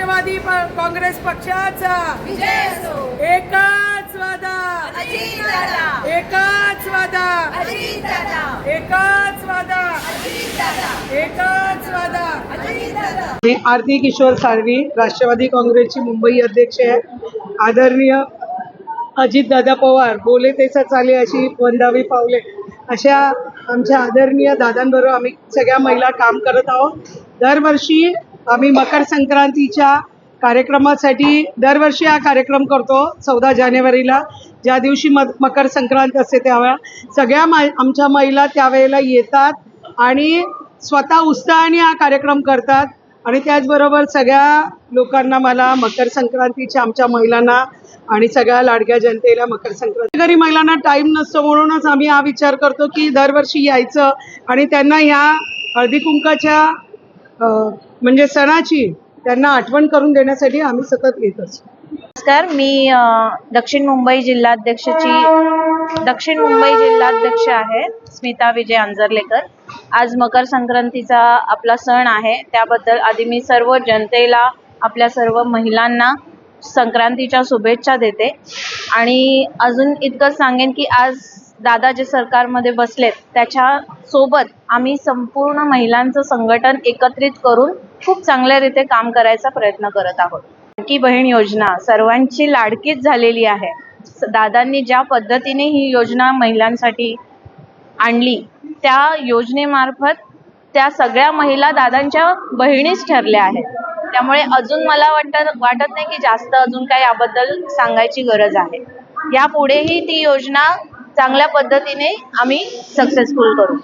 राष्ट्रवादी प- काँग्रेस पक्षाचा. एकाच वादा. एकाच वादा. एकाच वादा. एकाच वादा. मी आरती किशोर साळवी राष्ट्रवादी काँग्रेसची मुंबई अध्यक्ष आहे. आदरणीय अजितदादा पवार बोले तेच चाले अशी वंदावी पावले. अशा आमच्या आदरणीय दादांबरोबर आम्ही सगळ्या महिला काम करत आहोत. दरवर्षी आम्ही मकर संक्रांतीच्या कार्यक्रमासाठी दरवर्षी हा कार्यक्रम करतो चौदा जानेवारीला. ज्या दिवशी म मकर संक्रांत असते त्यावेळा सगळ्या मा आमच्या महिला त्यावेळेला येतात आणि स्वतः उत्साहाने हा कार्यक्रम करतात. आणि त्याचबरोबर सगळ्या लोकांना मला मकर संक्रांतीच्या आमच्या महिलांना आणि सगळ्या लाडक्या जनतेला मकर संक्रांती. घरी महिलांना टाईम नसतो म्हणूनच आम्ही हा विचार करतो की दरवर्षी यायचं आणि त्यांना ह्या हळदी कुंकाच्या म्हणजे सणाची त्यांना आठवण करून देण्यासाठी आम्ही सतत येत असतो. नमस्कार मी दक्षिण मुंबई जिल्हाध्यक्षाची दक्षिण मुंबई जिल्हाध्यक्ष आहे स्मिता विजय अंजरलेकर. आज मकर संक्रांतीचा आपला सण आहे. त्याबद्दल आधी मी सर्व जनतेला आपल्या सर्व महिलांना संक्रांतीच्या शुभेच्छा देते. आणि अजून इतकंच सांगेन की आज दादा जे सरकारमध्ये बसलेत त्याच्या सोबत आम्ही संपूर्ण महिलांचं संघटन एकत्रित करून खूप चांगल्यारीते काम करायचा प्रयत्न करत आहोत. लाडकी बहीण योजना सर्वांची लाडकीच झालेली आहे. दादांनी ज्या पद्धतीने ही योजना महिलांसाठी आणली त्या योजनेमार्फत त्या सगळ्या महिला दादांच्या बहिणीच ठरल्या आहेत. त्यामुळे अजून मला वाटत वाटत नाही की जास्त अजून काही याबद्दल सांगायची गरज आहे. यापुढेही ती योजना चांगल्या पद्धतीने आम्ही सक्सेसफुल करू.